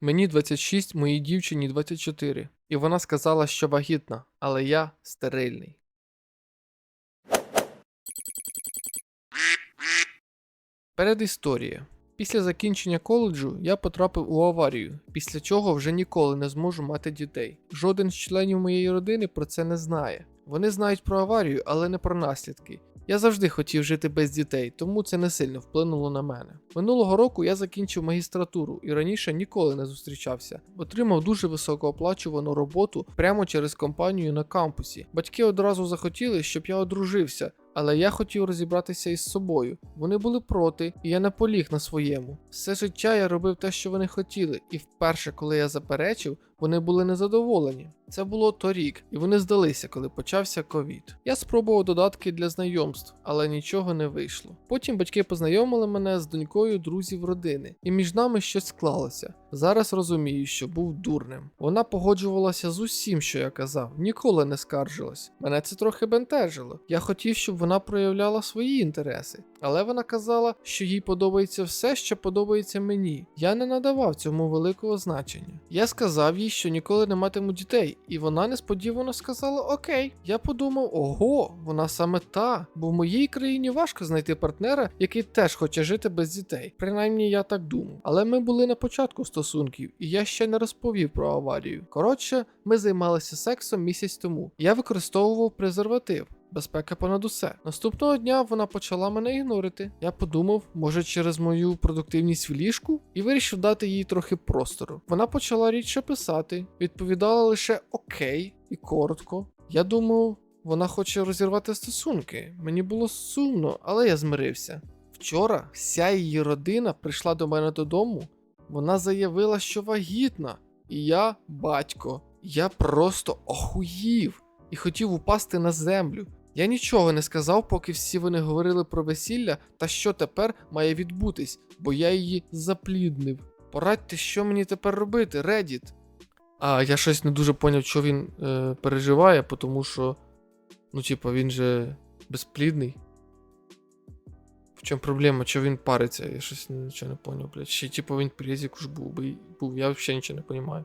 Мені 26, моїй дівчині 24. І вона сказала, що вагітна, але я стерильний. Передісторія. Після закінчення коледжу я потрапив у аварію, після чого вже ніколи не зможу мати дітей. Жоден з членів моєї родини про це не знає. Вони знають про аварію, але не про наслідки. Я завжди хотів жити без дітей, тому це не сильно вплинуло на мене. Минулого року я закінчив магістратуру і раніше ніколи не зустрічався. Отримав дуже високооплачувану роботу прямо через компанію на кампусі. Батьки одразу захотіли, щоб я одружився, але я хотів розібратися із собою. Вони були проти, і я наполіг на своєму. Все життя я робив те, що вони хотіли, і вперше, коли я заперечив, вони були незадоволені. Це було торік, і вони здалися, коли почався ковід. Я спробував додатки для знайомств, але нічого не вийшло. Потім батьки познайомили мене з донькою друзів родини, і між нами щось склалося. Зараз розумію, що був дурним. Вона погоджувалася з усім, що я казав, ніколи не скаржилась. Мене це трохи бентежило. Я хотів, щоб вона проявляла свої інтереси, але вона казала, що їй подобається все, що подобається мені. Я не надавав цьому великого значення. Я сказав їй, що ніколи не матиму дітей, і вона несподівано сказала Окей. Я подумав, ого, вона саме та, бо в моїй країні важко знайти партнера, який теж хоче жити без дітей. Принаймні я так думав. Але ми були на початку стосунків, і я ще не розповів про аварію. Коротше, ми займалися сексом місяць тому. Я використовував презерватив. Безпека понад усе. Наступного дня вона почала мене ігнорити. Я подумав, може, через мою продуктивність в ліжку, і вирішив дати їй трохи простору. Вона почала рідше писати, відповідала лише окей і коротко. Я думав, вона хоче розірвати стосунки. Мені було сумно, але я змирився. Вчора вся її родина прийшла до мене додому. Вона заявила, що вагітна, і я батько. Я просто охуїв і хотів упасти на землю. Я нічого не сказав, поки всі вони говорили про весілля та що тепер має відбутись, бо я її запліднив. Порадьте, що мені тепер робити, Reddit. А я щось не дуже поняв, що він е, переживає, тому що, ну, типа, він же безплідний. В чому проблема? Чого він париться? Я щось нічого не поняв, блядь. Ще, типу, він презіку ж був, був. Я взагалі нічого не розумію.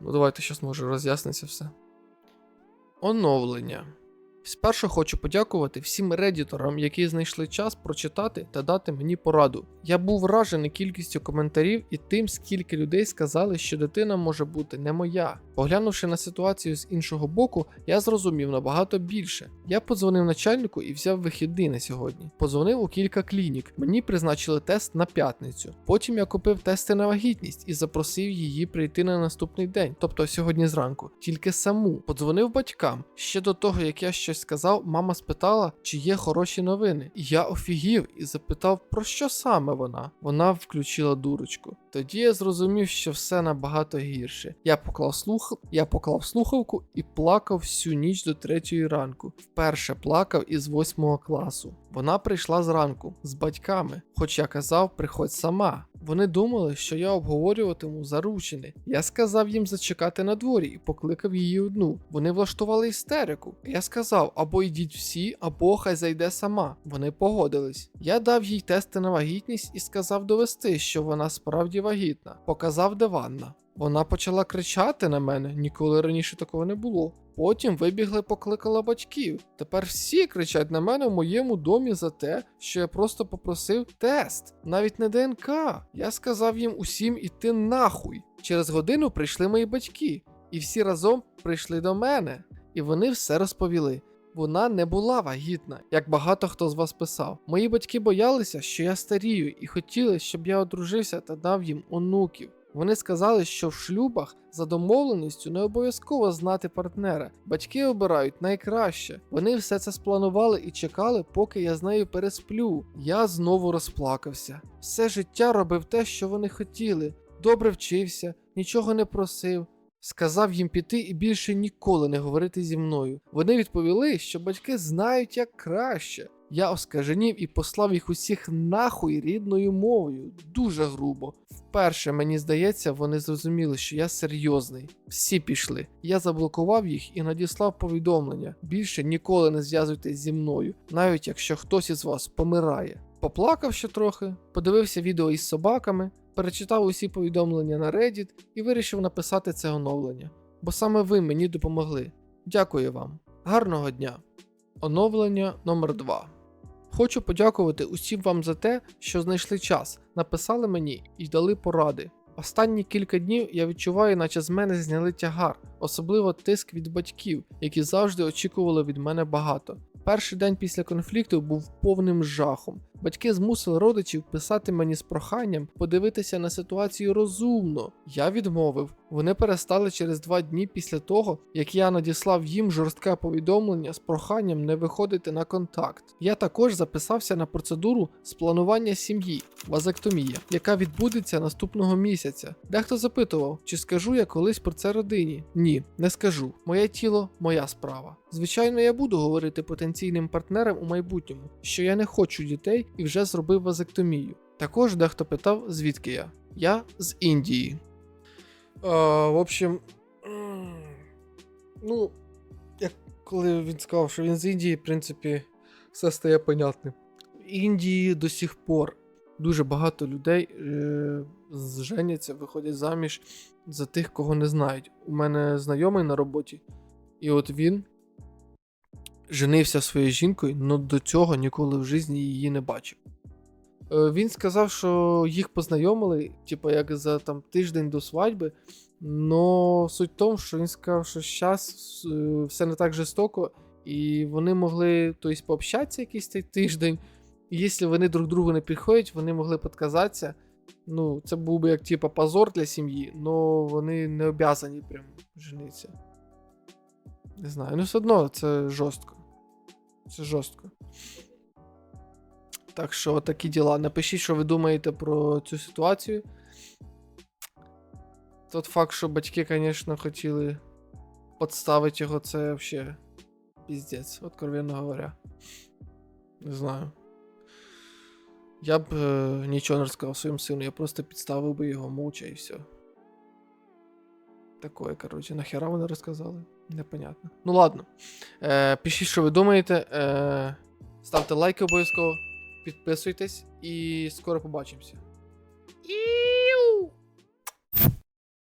Ну, давайте зараз може роз'ясниться все. Оновлення. Спершу хочу подякувати всім редіторам, які знайшли час прочитати та дати мені пораду. Я був вражений кількістю коментарів і тим, скільки людей сказали, що дитина може бути не моя. Поглянувши на ситуацію з іншого боку, я зрозумів набагато більше. Я подзвонив начальнику і взяв вихідний на сьогодні. Подзвонив у кілька клінік. Мені призначили тест на п'ятницю. Потім я купив тести на вагітність і запросив її прийти на наступний день, тобто сьогодні зранку, тільки саму. Подзвонив батькам. Ще до того, як я щось сказав, мама спитала, чи є хороші новини. Я офігів і запитав, про що саме вона. Вона включила дурочку. Тоді я зрозумів, що все набагато гірше. Я поклав слух, я поклав слухавку і плакав всю ніч до третьої ранку. Вперше плакав із восьмого класу. Вона прийшла зранку з батьками, хоч я казав, приходь сама. Вони думали, що я обговорюватиму заручини. Я сказав їм зачекати на дворі і покликав її одну. Вони влаштували істерику. Я сказав: або йдіть всі, або хай зайде сама. Вони погодились. Я дав їй тести на вагітність і сказав довести, що вона справді вагітна. Показав, де ванна. Вона почала кричати на мене, ніколи раніше такого не було. Потім вибігли, покликала батьків. Тепер всі кричать на мене в моєму домі за те, що я просто попросив тест, навіть не ДНК. Я сказав їм усім іти нахуй. Через годину прийшли мої батьки, і всі разом прийшли до мене, і вони все розповіли. Вона не була вагітна, як багато хто з вас писав. Мої батьки боялися, що я старію, і хотіли, щоб я одружився та дав їм онуків. Вони сказали, що в шлюбах за домовленістю не обов'язково знати партнера. Батьки обирають найкраще. Вони все це спланували і чекали, поки я з нею пересплю. Я знову розплакався. Все життя робив те, що вони хотіли. Добре вчився, нічого не просив. Сказав їм піти і більше ніколи не говорити зі мною. Вони відповіли, що батьки знають як краще. Я оскаженів і послав їх усіх нахуй рідною мовою, дуже грубо. Вперше, мені здається, вони зрозуміли, що я серйозний. Всі пішли. Я заблокував їх і надіслав повідомлення. Більше ніколи не зв'язуйтесь зі мною, навіть якщо хтось із вас помирає. Поплакав ще трохи, подивився відео із собаками, перечитав усі повідомлення на Reddit і вирішив написати це оновлення. Бо саме ви мені допомогли. Дякую вам. Гарного дня. Оновлення номер 2 Хочу подякувати усім вам за те, що знайшли час, написали мені і дали поради. Останні кілька днів я відчуваю, наче з мене зняли тягар, особливо тиск від батьків, які завжди очікували від мене багато. Перший день після конфлікту був повним жахом. Батьки змусили родичів писати мені з проханням подивитися на ситуацію розумно. Я відмовив. Вони перестали через два дні після того, як я надіслав їм жорстке повідомлення з проханням не виходити на контакт. Я також записався на процедуру з планування сім'ї вазектомія, яка відбудеться наступного місяця. Дехто запитував, чи скажу я колись про це родині. Ні, не скажу. Моє тіло моя справа. Звичайно, я буду говорити потенційним партнерам у майбутньому, що я не хочу дітей і вже зробив вазектомію. Також дехто питав, звідки я. Я з Індії. А, в общем, ну, як коли він сказав, що він з Індії, в принципі, все стає понятним. В Індії до сих пор дуже багато людей е, женяться, виходять заміж за тих, кого не знають. У мене знайомий на роботі, і от він женився своєю жінкою, але до цього ніколи в житті її не бачив. Е, Він сказав, що їх познайомили, типу, як за там тиждень до свадьби. Но суть в тому, що він сказав, що зараз все не так жорстоко, і вони могли тобто, пообщатися якийсь цей тиждень. Якщо вони друг другу не підходять, вони могли підказатися. Ну, це був би як типу, позор для сім'ї, але вони не обязані прям женитися. Не знаю, ну все одно це жорстко. Це жорстко. Так що такі діла. Напишіть, що ви думаєте про цю ситуацію. Тот факт, що батьки, звісно, хотіли подставити його, це взагалі піздець, откровенно говоря. Не знаю. Я б е, нічого не розказав своєму сину, я просто підставив би його мовча і все. Такое, коротше, нахера вони розказали? Непонятно. Ну ладно. Е, пишіть, що ви думаєте. Е, ставте лайки обов'язково, підписуйтесь і скоро побачимося.